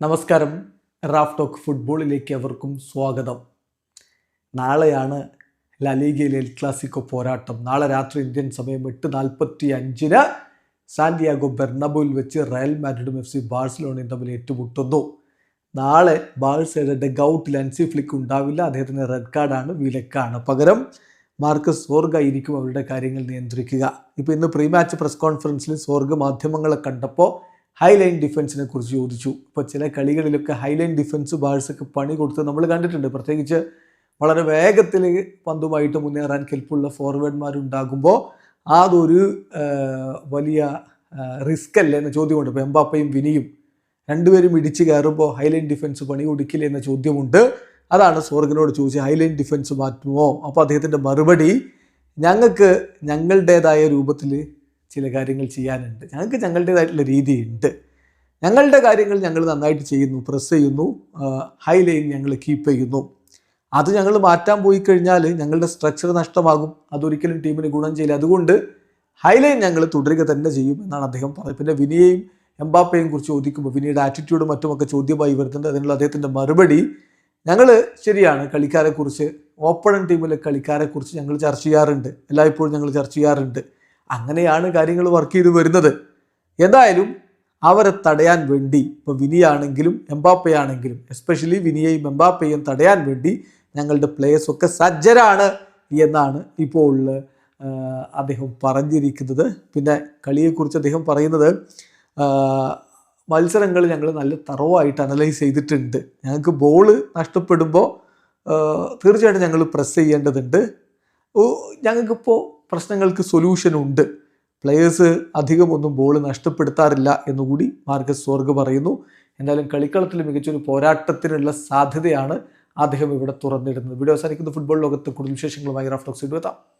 നമസ്കാരം. Raf talk ഫുട്ബോളിലേക്ക് അവർക്കും സ്വാഗതം. നാളെയാണ് ലലീഗയിലെ എൽ ക്ലാസിക്കോ പോരാട്ടം. നാളെ രാത്രി ഇന്ത്യൻ സമയം എട്ട് നാൽപ്പത്തി അഞ്ചിന് സാന്റിയാഗോ ബെർണബോയിൽ വെച്ച് റയൽ മാഡ്രിഡും എഫ് സി ബാഴ്സലോണയും തമ്മിൽ ഏറ്റുമുട്ടുന്നു. നാളെ ബാഴ്സയുടെ ഡെഗൌട്ടിൽ അൻസി ഫ്ലിക്ക് ഉണ്ടാവില്ല. അദ്ദേഹത്തിന് റെഡ് കാർഡാണ് വിലക്കാണ്. പകരം മാർക്കസ് സോർഗ ഇരിക്കും അവരുടെ കാര്യങ്ങൾ നിയന്ത്രിക്കുക. ഇപ്പോൾ ഇന്ന് പ്രീ മാച്ച് പ്രസ് കോൺഫറൻസിൽ സോർഗ് മാധ്യമങ്ങളെ കണ്ടപ്പോൾ ഹൈലൈൻ ഡിഫൻസിനെ കുറിച്ച് ചോദിച്ചു. ഇപ്പോൾ ചില കളികളിലൊക്കെ ഹൈലൈൻ ഡിഫൻസ് ബാഴ്സൊക്കെ പണി കൊടുത്ത് നമ്മൾ കണ്ടിട്ടുണ്ട്. പ്രത്യേകിച്ച് വളരെ വേഗത്തിൽ പന്തുമായിട്ട് മുന്നേറാൻ കെൽപ്പുള്ള ഫോർവേഡ്മാരുണ്ടാകുമ്പോൾ അതൊരു വലിയ റിസ്ക് അല്ലേ എന്ന ചോദ്യമുണ്ട്. ഇപ്പോൾ എംബാപ്പയും വിനിയും രണ്ടുപേരും ഇടിച്ചു കയറുമ്പോൾ ഹൈലൈൻ ഡിഫൻസ് പണി കൊടുക്കില്ല എന്ന ചോദ്യമുണ്ട്. അതാണ് സോർഗിനോട് ചോദിച്ചത് ഹൈലൈൻ ഡിഫൻസ് മാറ്റുമോ? അപ്പോൾ അദ്ദേഹത്തിന്റെ മറുപടി ഞങ്ങൾക്ക് ഞങ്ങളുടേതായ രൂപത്തിൽ ചില കാര്യങ്ങൾ ചെയ്യാനുണ്ട്. ഞങ്ങൾക്ക് ഞങ്ങളുടേതായിട്ടുള്ള രീതിയുണ്ട്. ഞങ്ങളുടെ കാര്യങ്ങൾ ഞങ്ങൾ നന്നായിട്ട് ചെയ്യുന്നു പ്രസ് ചെയ്യുന്നു ഹൈ ലൈൻ ഞങ്ങൾ കീപ്പ് ചെയ്യുന്നു. അത് ഞങ്ങൾ മാറ്റാൻ പോയി കഴിഞ്ഞാൽ ഞങ്ങളുടെ സ്ട്രക്ചർ നഷ്ടമാകും. അതൊരിക്കലും ടീമിന് ഗുണം ചെയ്യില്ല. അതുകൊണ്ട് ഹൈലൈൻ ഞങ്ങൾ തുടരുക തന്നെ ചെയ്യും എന്നാണ് അദ്ദേഹം പറയുന്നത് പിന്നെ വിനിയെയും എംബാപ്പയെയും കുറിച്ച് ചോദിക്കുമ്പോൾ വിനിയുടെ ആറ്റിറ്റ്യൂഡും മറ്റുമൊക്കെ ചോദ്യമായി വരുന്നുണ്ട്. അതിനുള്ള അദ്ദേഹത്തിന്റെ മറുപടി ഞങ്ങൾ ശരിയാണ്. കളിക്കാരെക്കുറിച്ച് ഓപ്പണൻ ടീമിലെ കളിക്കാരെക്കുറിച്ച് ഞങ്ങൾ ചർച്ച ചെയ്യാറുണ്ട്. എല്ലായ്പ്പോഴും ഞങ്ങൾ ചർച്ച ചെയ്യാറുണ്ട്. അങ്ങനെയാണ് കാര്യങ്ങൾ വർക്ക് ചെയ്ത് വരുന്നത്. എന്തായാലും അവരെ തടയാൻ വേണ്ടി ഇപ്പോൾ വിനിയാണെങ്കിലും എംബാപ്പയാണെങ്കിലും എസ്പെഷ്യലി വിനിയെയും എംബാപ്പയും തടയാൻ വേണ്ടി ഞങ്ങളുടെ പ്ലേയേഴ്സ് ഒക്കെ സജ്ജരാണ് എന്നാണ് ഇപ്പോൾ അദ്ദേഹം പറഞ്ഞിരിക്കുന്നത്. പിന്നെ കളിയെക്കുറിച്ച് അദ്ദേഹം പറയുന്നത് മത്സരങ്ങൾ ഞങ്ങൾ നല്ല തറവായിട്ട് അനലൈസ് ചെയ്തിട്ടുണ്ട്. ഞങ്ങൾക്ക് ബോൾ നഷ്ടപ്പെടുമ്പോൾ തീർച്ചയായിട്ടും ഞങ്ങൾ പ്രസ് ചെയ്യേണ്ടതുണ്ട്. ഞങ്ങൾക്കിപ്പോൾ പ്രശ്നങ്ങൾക്ക് സൊല്യൂഷൻ ഉണ്ട്. പ്ലെയേഴ്സ് അധികമൊന്നും ബോൾ നഷ്ടപ്പെടുത്താറില്ല എന്നുകൂടി മാർക്കസ് സോർഗ് പറയുന്നു. എന്തായാലും കളിക്കളത്തിൽ മികച്ചൊരു പോരാട്ടത്തിനുള്ള സാധ്യതയാണ് അദ്ദേഹം ഇവിടെ തുറന്നിടുന്നത്. വീഡിയോ അവസാനിക്കുന്ന. ഫുട്ബോൾ ലോകത്ത് കൂടുതൽ വിശേഷങ്ങളുമായി റഫ്ലോക്സ് എത്താം.